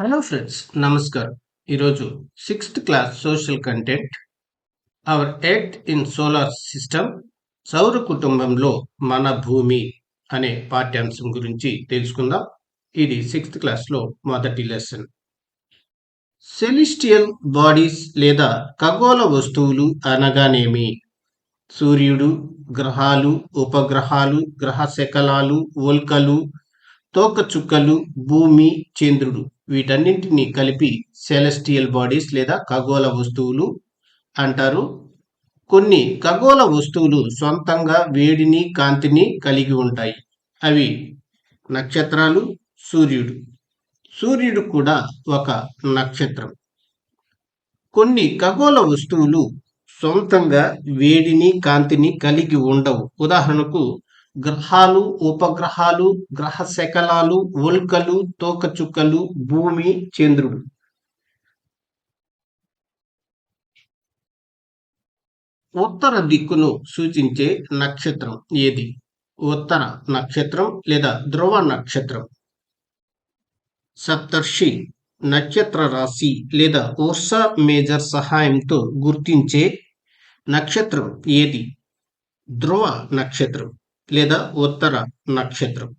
Hello friends నమస్కారం ఈరోజు sixth class social content our earth in solar system సౌర కుటుంబంలో మన భూమి అనే పాఠ్యాంశం గురించి తెలుసుకుందాం. ఇది సిక్స్త్ క్లాస్లో మొదటి లెసన్ సెలిస్టియల్ బాడీస్ లేదా ఖగోళ వస్తువులు అనగానేమి? సూర్యుడు గ్రహాలు ఉపగ్రహాలు గ్రహ శకలాలు ఉల్కలు తోకచుక్కలు భూమి చంద్రుడు. వీటన్నింటినీ కలిపి సెలెస్టియల్ బాడీస్ లేదా ఖగోళ వస్తువులు అంటారు. కొన్ని ఖగోళ వస్తువులు సొంతంగా వేడిని కాంతిని కలిగి ఉంటాయి. అవి నక్షత్రాలు సూర్యుడు. సూర్యుడు కూడా ఒక నక్షత్రం. కొన్ని ఖగోళ వస్తువులు సొంతంగా వేడిని కాంతిని కలిగి ఉండవు. ఉదాహరణకు గ్రహాలు ఉపగ్రహాలు గ్రహ శకలాలు ఉల్కలు తోకచుక్కలు భూమి చంద్రుడు. ఉత్తర దిక్కును సూచించే నక్షత్రం ఏది? ఉత్తర నక్షత్రం లేదా ధ్రువ నక్షత్రం? సప్తర్షి నక్షత్ర రాశి లేదా ఓర్సా మేజర్ సహాయంతో గుర్తించే నక్షత్రం ఏది? ధ్రువ నక్షత్రం. లేదా ఉత్తర నక్షత్రం.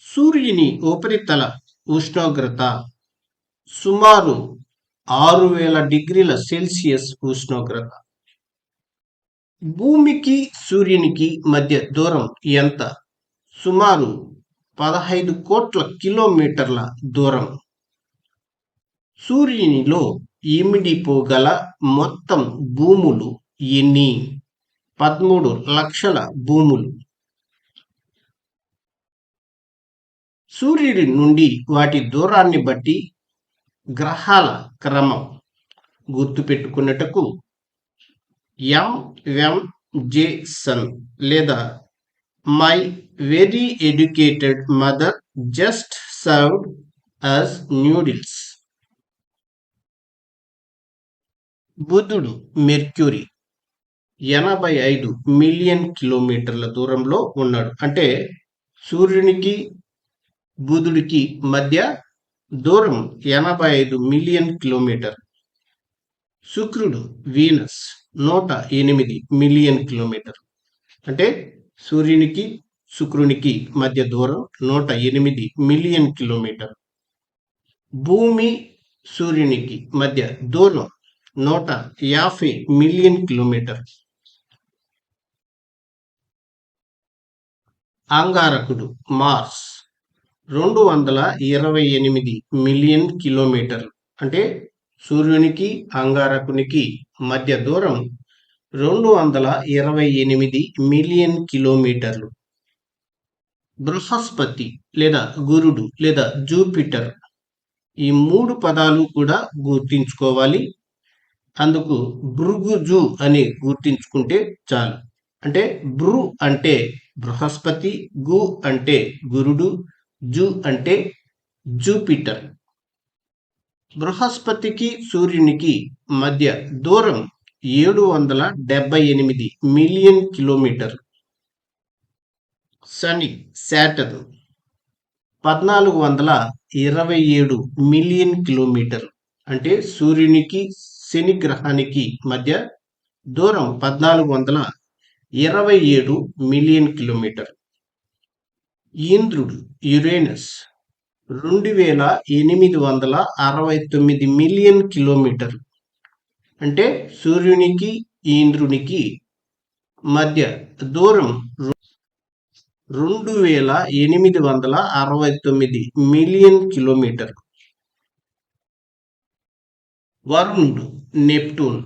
సూర్యుని ఉపరితల ఉష్ణోగ్రత సుమారు ఆరు వేల డిగ్రీల సెల్సియస్ ఉష్ణోగ్రత. భూమికి సూర్యునికి మధ్య దూరం ఎంత? సుమారు పదహైదు కోట్ల కిలోమీటర్ల దూరం. సూర్యునిలో ఇమిడిపోగల మొత్తం భూములు ఎన్ని? పదమూడు లక్షల భూములు. సూర్యుడి నుండి వాటి దూరాన్ని బట్టి గ్రహాల క్రమం గుర్తుపెట్టుకున్నటకు ఎం జే సన్ లేదా my very educated mother just served us noodles. బుధుడు మెర్క్యూరీ ఎనభై ఐదు మిలియన్ కిలోమీటర్ల దూరంలో ఉన్నాడు. అంటే సూర్యునికి బుధుడికి మధ్య దూరం ఎనభై ఐదు మిలియన్ కిలోమీటర్. శుక్రుడు వీనస్ నూట ఎనిమిది మిలియన్ కిలోమీటర్. అంటే సూర్యునికి శుక్రునికి మధ్య దూరం నూట ఎనిమిది మిలియన్ కిలోమీటర్. భూమి సూర్యునికి మధ్య దూరం నూట యాభై మిలియన్ కిలోమీటర్. అంగారకుడు మార్స్. రెండు వందల ఇరవై ఎనిమిది మిలియన్ కిలోమీటర్లు. అంటే సూర్యునికి అంగారకునికి మధ్య దూరం రెండు వందల ఇరవై ఎనిమిది మిలియన్ కిలోమీటర్లు. బృహస్పతి లేదా గురుడు లేదా జూపిటర్ ఈ మూడు పదాలు కూడా గుర్తించుకోవాలి. అందుకు భృగుజు అని గుర్తించుకుంటే చాలు. అంటే భృ అంటే బృహస్పతి గు అంటే గురుడు జు అంటే జూపిటర్. బృహస్పతికి సూర్యునికి మధ్య దూరం ఏడు వందల డెబ్బై ఎనిమిది మిలియన్ కిలోమీటర్. శని శాటర్న్ పద్నాలుగు వందల ఇరవై ఏడు మిలియన్ కిలోమీటర్. అంటే సూర్యునికి శని గ్రహానికి మధ్య దూరం పద్నాలుగు వందల ఇరవై ఏడు మిలియన్ కిలోమీటర్. ఇంద్రుడు యురేనస్ రెండు వేల ఎనిమిది వందల అరవై తొమ్మిది మిలియన్ కిలోమీటర్. అంటే సూర్యునికి ఇంద్రునికి మధ్య దూరం రెండు వేల ఎనిమిది వందల అరవై తొమ్మిది మిలియన్ కిలోమీటర్. వరుణుడు నెప్టూన్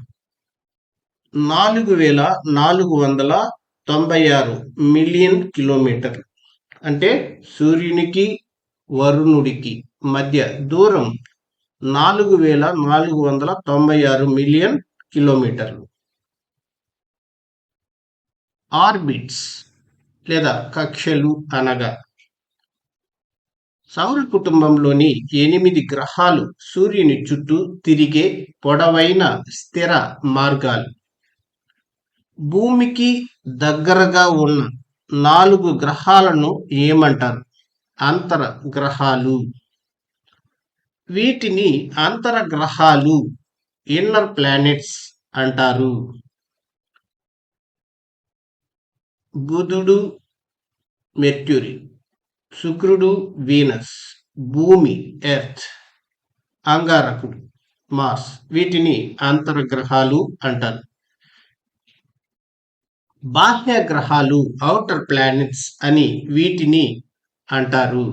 నాలుగు వేల నాలుగు వందల తొంభై ఆరు మిలియన్ కిలోమీటర్. అంటే సూర్యునికి వరుణుడికి మధ్య దూరం నాలుగు వేల నాలుగు వందల తొంభై ఆరు మిలియన్ కిలోమీటర్లు. ఆర్బిట్స్ లేదా కక్షలు అనగా సౌర కుటుంబంలోని ఎనిమిది గ్రహాలు సూర్యుని చుట్టూ తిరిగే పొడవైన స్థిర మార్గాలు. భూమికి దగ్గరగా ఉన్న నాలుగు గ్రహాలను ఏమంటారు? అంతర గ్రహాలు. వీటిని అంతర గ్రహాలు ఇన్నర్ ప్లానెట్స్ అంటారు. బుధుడు మెర్క్యూరీ శుక్రుడు వీనస్ భూమి ఎర్త్ అంగారకుడు మార్స్ వీటిని అంతర్గ్రహాలు అంటారు. బాహ్య గ్రహాలు అవుటర్ ప్లానెట్స్ అని వీటిని అంటారు.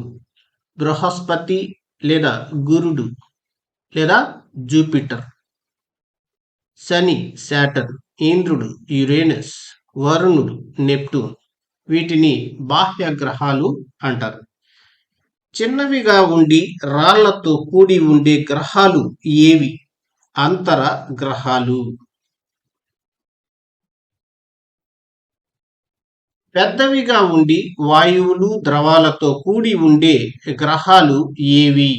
బృహస్పతి లేదా గురుడు లేదా జూపిటర్ శని శాటర్ ఇంద్రుడు యురేనస్ వరుణుడు నెప్టూన్ వీటిని బాహ్య గ్రహాలు అంటారు. చిన్నవిగా ఉండి రాళ్ళతో కూడి ఉండే గ్రహాలు ఏవి? అంతర గ్రహాలు. పెద్దవిగా ఉండి వాయువులు ద్రవాలతో కూడి ఉండే గ్రహాలు ఏవి?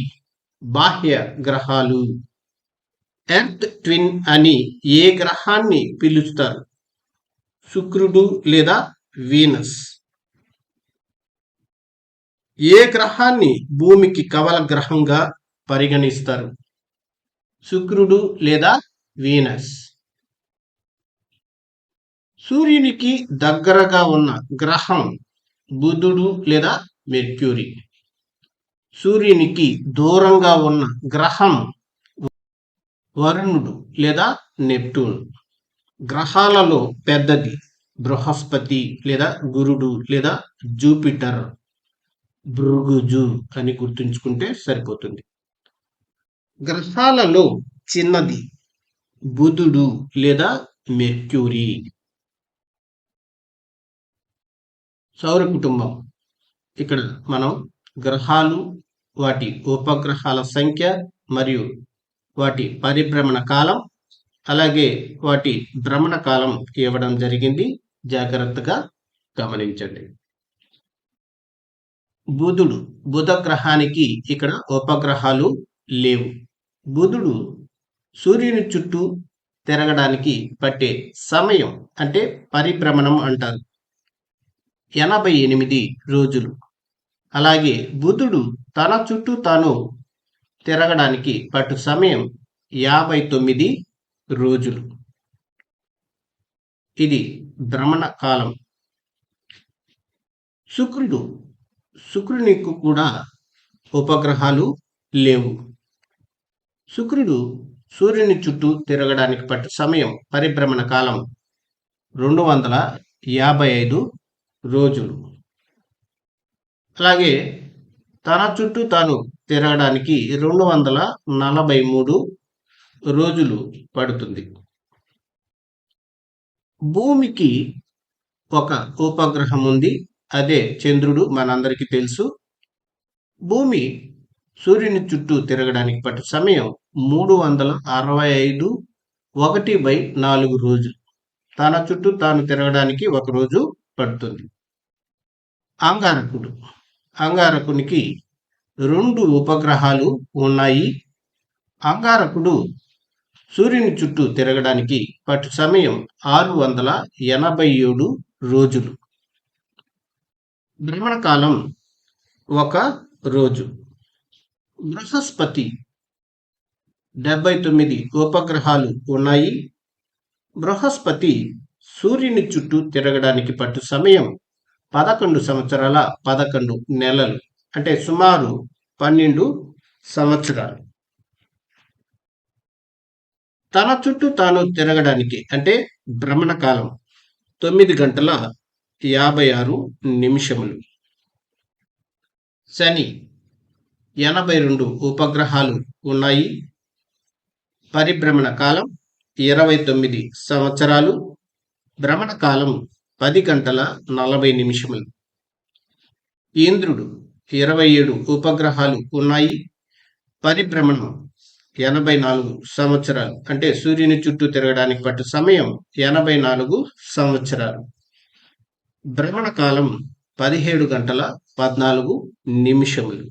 బాహ్య గ్రహాలు. ఎర్త్ ట్విన్ అని ఏ గ్రహాన్ని పిలుస్తారు? శుక్రుడు లేదా వీనస్? ఏ గ్రహాన్ని భూమికి కవల గ్రహంగా పరిగణిస్తారు? శుక్రుడు లేదా వీనస్? సూర్యునికి దగ్గరగా ఉన్న గ్రహం బుధుడు లేదా మెర్క్యూరీ. సూర్యునికి దూరంగా ఉన్న గ్రహం వరుణుడు లేదా నెప్టూన్. గ్రహాలలో పెద్దది బృహస్పతి లేదా గురుడు లేదా జూపిటర్. భృగుజు అని గుర్తుంచుకుంటే సరిపోతుంది. గ్రహాలలో చిన్నది బుధుడు లేదా మెర్క్యూరీ. సౌర కుటుంబం. ఇక్కడ మనం గ్రహాలు వాటి ఉపగ్రహాల సంఖ్య మరియు వాటి పరిభ్రమణ కాలం అలాగే వాటి భ్రమణ కాలం ఇవ్వడం జరిగింది. జాగ్రత్తగా గమనించండి. బుధుడు బుధ గ్రహానికి ఇక్కడ ఉపగ్రహాలు లేవు. బుధుడు సూర్యుని చుట్టూ తిరగడానికి పట్టే సమయం అంటే పరిభ్రమణం అంటారు. ఎనభై ఎనిమిది రోజులు. అలాగే బుధుడు తన చుట్టూ తాను తిరగడానికి పట్టు సమయం యాభై తొమ్మిది రోజులు. ఇది భ్రమణ కాలం. శుక్రుడు శుక్రునికి కూడా ఉపగ్రహాలు లేవు. శుక్రుడు సూర్యుని చుట్టూ తిరగడానికి పట్టు సమయం పరిభ్రమణ కాలం రెండు వందల యాభై ఐదు రోజులు. అలాగే తన చుట్టూ తాను తిరగడానికి రెండు వందల నలభై మూడు రోజులు పడుతుంది. భూమికి ఒక ఉపగ్రహం ఉంది. అదే చంద్రుడు మనందరికీ తెలుసు. భూమి సూర్యుని చుట్టూ తిరగడానికి పట్టు సమయం మూడు వందల అరవై ఐదు ఒకటి బై నాలుగు రోజులు. తన చుట్టూ తాను తిరగడానికి ఒక రోజు పడుతుంది. అంగారకుడు అంగారకునికి రెండు ఉపగ్రహాలు ఉన్నాయి. అంగారకుడు సూర్యుని చుట్టూ తిరగడానికి పట్టు సమయం ఆరు వందల ఎనభై ఏడు రోజులు భ్రమణకాలం ఒక రోజు. బృహస్పతి డెబ్బై తొమ్మిది ఉపగ్రహాలు ఉన్నాయి. బృహస్పతి సూర్యుని చుట్టూ తిరగడానికి పట్టు సమయం పదకొండు సంవత్సరాల పదకొండు నెలలు అంటే సుమారు పన్నెండు సంవత్సరాలు. తన చుట్టూ తాను తిరగడానికి అంటే భ్రమణ కాలం తొమ్మిది గంటల యాభై ఆరు నిమిషములు. శని ఎనభై రెండు ఉపగ్రహాలు ఉన్నాయి. పరిభ్రమణ కాలం ఇరవై తొమ్మిది సంవత్సరాలు. భ్రమణ కాలం పది గంటల నలభై నిమిషములు. ఇంద్రుడు ఇరవై ఏడు ఉపగ్రహాలు ఉన్నాయి. పరిభ్రమణం ఎనభై నాలుగు సంవత్సరాలు. అంటే సూర్యుని చుట్టూ తిరగడానికి పట్టు సమయం ఎనభై నాలుగు సంవత్సరాలు. భ్రమణ కాలం పదిహేడు గంటల పద్నాలుగు నిమిషములు.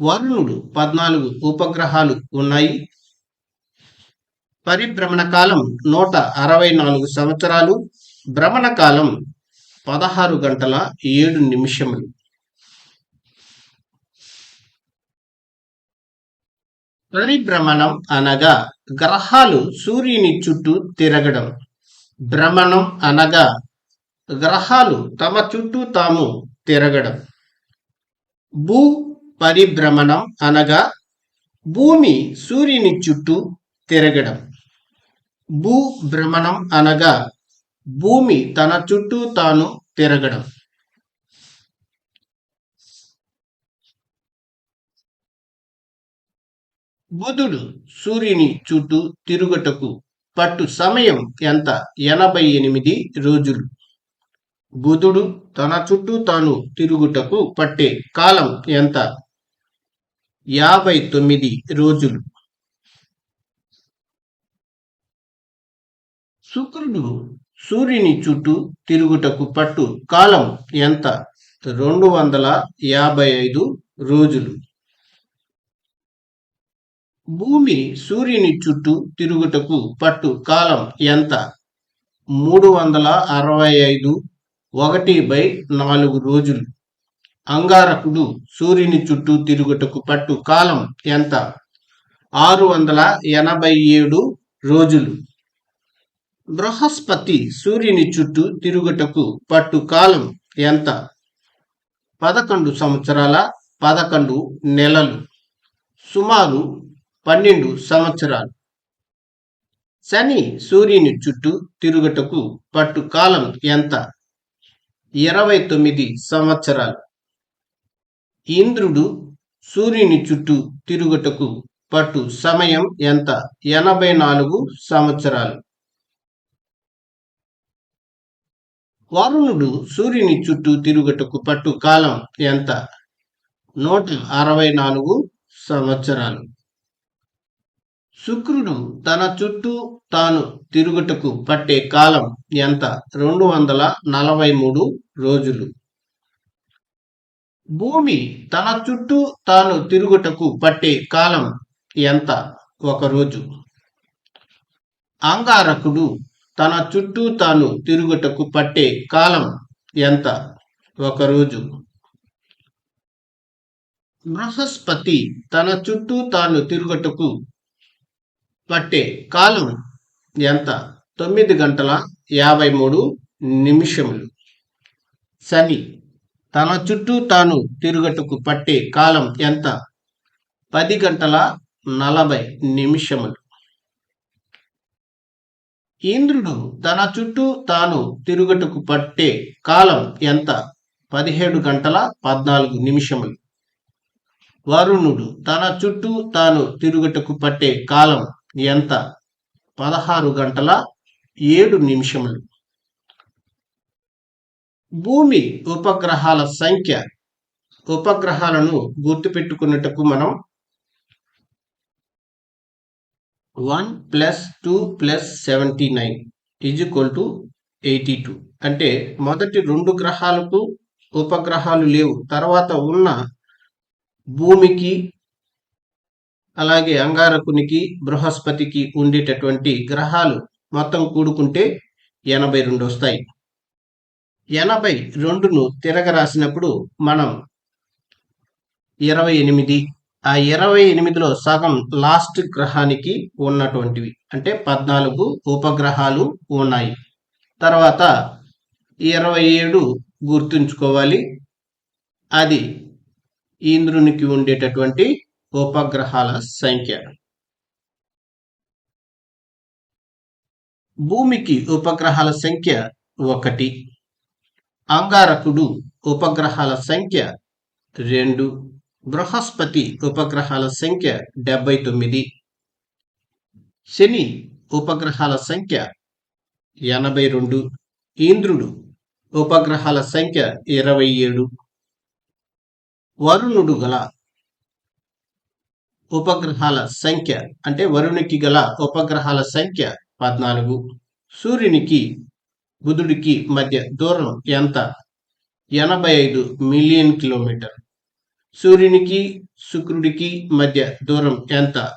వరుణుడు పద్నాలుగు ఉపగ్రహాలు ఉన్నాయి. పరిభ్రమణ కాలం నూట అరవై నాలుగు సంవత్సరాలు భ్రమణ కాలం పదహారు గంటల ఏడు నిమిషములు. పరిభ్రమణం అనగా గ్రహాలు సూర్యుని చుట్టూ తిరగడం. భ్రమణం అనగా గ్రహాలు తమ చుట్టూ తాము తిరగడం. భూ పరిభ్రమణం అనగా భూమి సూర్యుని చుట్టూ తిరగడం. భూ భ్రమణం అనగా భూమి తన చుట్టూ తాను తిరగడం. బుధుడు సూర్యుని చుట్టూ తిరుగుటకు పట్టు సమయం ఎంత? ఎనభై ఎనిమిది రోజులు. బుధుడు తన చుట్టూ తాను తిరుగుటకు పట్టే కాలం ఎంత? యాభై తొమ్మిది రోజులు. శుక్రుడు సూర్యుని చుట్టూ తిరుగుటకు పట్టు కాలం ఎంత? రెండు వందల యాభై ఐదు రోజులు. భూమి సూర్యుని చుట్టూ తిరుగుటకు పట్టు కాలం ఎంత? మూడు వందల అరవై ఐదు ఒకటి బై నాలుగు రోజులు. అంగారకుడు సూర్యుని చుట్టూ తిరుగుటకు పట్టు కాలం ఎంత? ఆరు వందల ఎనభై ఏడు రోజులు. బృహస్పతి సూర్యుని చుట్టూ తిరుగుటకు పట్టు కాలం ఎంత? పదకొండు సంవత్సరాల పదకొండు నెలలు. సుమారు పన్నెండు సంవత్సరాలు. శని సూర్యుని చుట్టూ తిరుగుటకు పట్టు కాలం ఎంత? ఇరవై తొమ్మిది సంవత్సరాలు. ఇంద్రుడు సూర్యుని చుట్టూ తిరుగుటకు పట్టు సమయం ఎంత? ఎనభై నాలుగు సంవత్సరాలు. వరుణుడు సూర్యుని చుట్టూ తిరుగుటకు పట్టు కాలం ఎంత? నూట అరవై నాలుగు సంవత్సరాలు. శుక్రుడు తన చుట్టూ తాను తిరుగుటకు పట్టే కాలం ఎంత? రెండు వందల నలభై మూడు రోజులు. భూమి తన చుట్టూ తాను తిరుగుటకు పట్టే కాలం ఎంత? ఒక రోజు. అంగారకుడు తన చుట్టూ తాను తిరుగుటకు పట్టే కాలం ఎంత? ఒక రోజు. బృహస్పతి తన చుట్టూ తాను తిరుగుటకు పట్టే కాలం ఎంత? తొమ్మిది గంటల యాభై మూడు నిమిషములు. శని తన చుట్టూ తాను తిరుగుటకు పట్టే కాలం ఎంత? పది గంటల నలభై నిమిషములు. ఇంద్రుడు తన చుట్టూ తాను తిరుగుటకు పట్టే కాలం ఎంత? పదిహేడు గంటల పద్నాలుగు నిమిషములు. వరుణుడు తన చుట్టూ తాను తిరుగుటకు పట్టే కాలం ఎంత? పదహారు గంటల ఏడు నిమిషములు. భూమి ఉపగ్రహాల సంఖ్య. ఉపగ్రహాలను గుర్తుపెట్టుకున్నట్టుకు మనం one plus two plus seventy nine is equal to eighty two. అంటే మొదటి రెండు గ్రహాలకు ఉపగ్రహాలు లేవు. తర్వాత ఉన్న భూమికి అలాగే అంగారకునికి బృహస్పతికి ఉండేటటువంటి గ్రహాలు మొత్తం కూడుకుంటే ఎనభై రెండు వస్తాయి. ఎనభై రెండును తిరగరాసినప్పుడు మనం ఇరవై ఎనిమిది ఆ ఇరవై ఎనిమిదిలో సగం లాస్ట్ గ్రహానికి ఉన్నటువంటివి. అంటే పద్నాలుగు ఉపగ్రహాలు ఉన్నాయి. తర్వాత ఇరవై ఏడు గుర్తుంచుకోవాలి. అది ఇంద్రునికి ఉండేటటువంటి ఉపగ్రహాల సంఖ్య. భూమికి ఉపగ్రహాల సంఖ్య ఒకటి. అంగారకుడు ఉపగ్రహాల సంఖ్య రెండు. బృహస్పతి ఉపగ్రహాల సంఖ్య డెబ్బై తొమ్మిది. శని ఉపగ్రహాల సంఖ్య ఎనభై రెండు. ఇంద్రుడు ఉపగ్రహాల సంఖ్య ఇరవై ఏడు. వరుణుడు గల ఉపగ్రహాల సంఖ్య అంటే వరుణునికి గల ఉపగ్రహాల సంఖ్య పద్నాలుగు. సూర్యునికి బుధుడికి మధ్య దూరం ఎంత? ఎనభై ఐదు మిలియన్ కిలోమీటర్. సూర్యునికి శుక్రుడికి మధ్య దూరం ఎంత?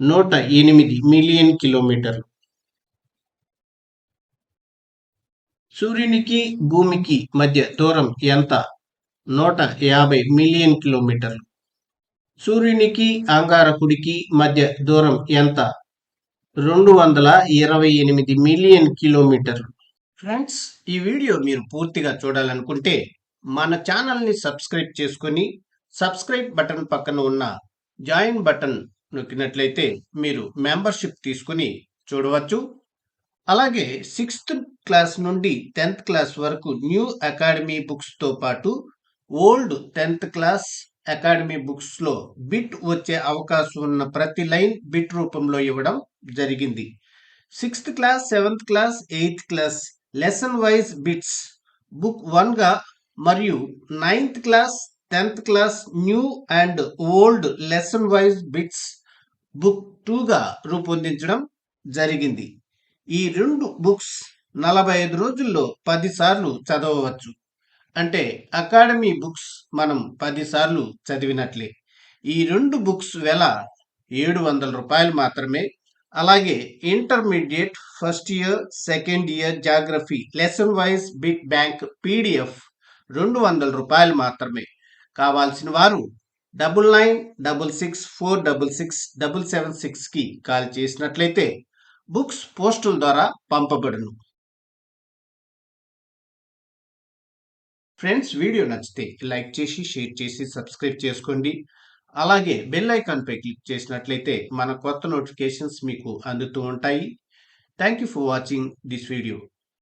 నూట ఎనిమిది మిలియన్ కిలోమీటర్లు. సూర్యునికి భూమికి మధ్య దూరం ఎంత? నూట యాభై మిలియన్ కిలోమీటర్లు. సూర్యునికి అంగారకుడికి మధ్య దూరం ఎంత? రెండు వందల ఇరవై ఎనిమిది మిలియన్ కిలోమీటర్లు. ఫ్రెండ్స్ ఈ వీడియో మీరు పూర్తిగా చూడాలనుకుంటే మన ఛానల్ని సబ్స్క్రైబ్ చేసుకొని సబ్స్క్రైబ్ బటన్ పక్కన ఉన్న జాయిన్ బటన్ నొక్కినట్లయితే మీరు మెంబర్షిప్ తీసుకుని చూడవచ్చు. అలాగే సిక్స్త్ క్లాస్ నుండి టెన్త్ క్లాస్ వరకు న్యూ అకాడమీ బుక్స్తో పాటు ఓల్డ్ టెన్త్ క్లాస్ అకాడమీ బుక్స్లో బిట్ వచ్చే అవకాశం ఉన్న ప్రతి లైన్ బిట్ రూపంలో ఇవ్వడం జరిగింది. Sixth class seventh class eighth class lesson wise bits book వన్గా మరియు ninth class tenth class new and old lesson wise bits book టూగా రూపొందించడం జరిగింది. ఈ రెండు బుక్స్ నలభై ఐదు రోజుల్లో పదిసార్లు చదవవచ్చు. అంటే అకాడమీ బుక్స్ మనం పదిసార్లు చదివినట్లే. ఈ రెండు బుక్స్ వెల ఏడు వందల రూపాయలు మాత్రమే. అలాగే intermediate first year second year geography lesson wise bit bank PDF రెండు వందల రూపాయలు మాత్రమే. కావాల్సిన వారు double nine double six four double six double seven సిక్స్కి కాల్ చేసినట్లయితే బుక్స్ పోస్టుల ద్వారా పంపబడును. ఫ్రెండ్స్ వీడియో నచ్చితే లైక్ చేసి షేర్ చేసి సబ్స్క్రైబ్ చేసుకోండి. అలాగే బెల్ ఐకాన్పై క్లిక్ చేసినట్లయితే మన కొత్త నోటిఫికేషన్స్ మీకు అందుతూ ఉంటాయి. Thank you for watching this video.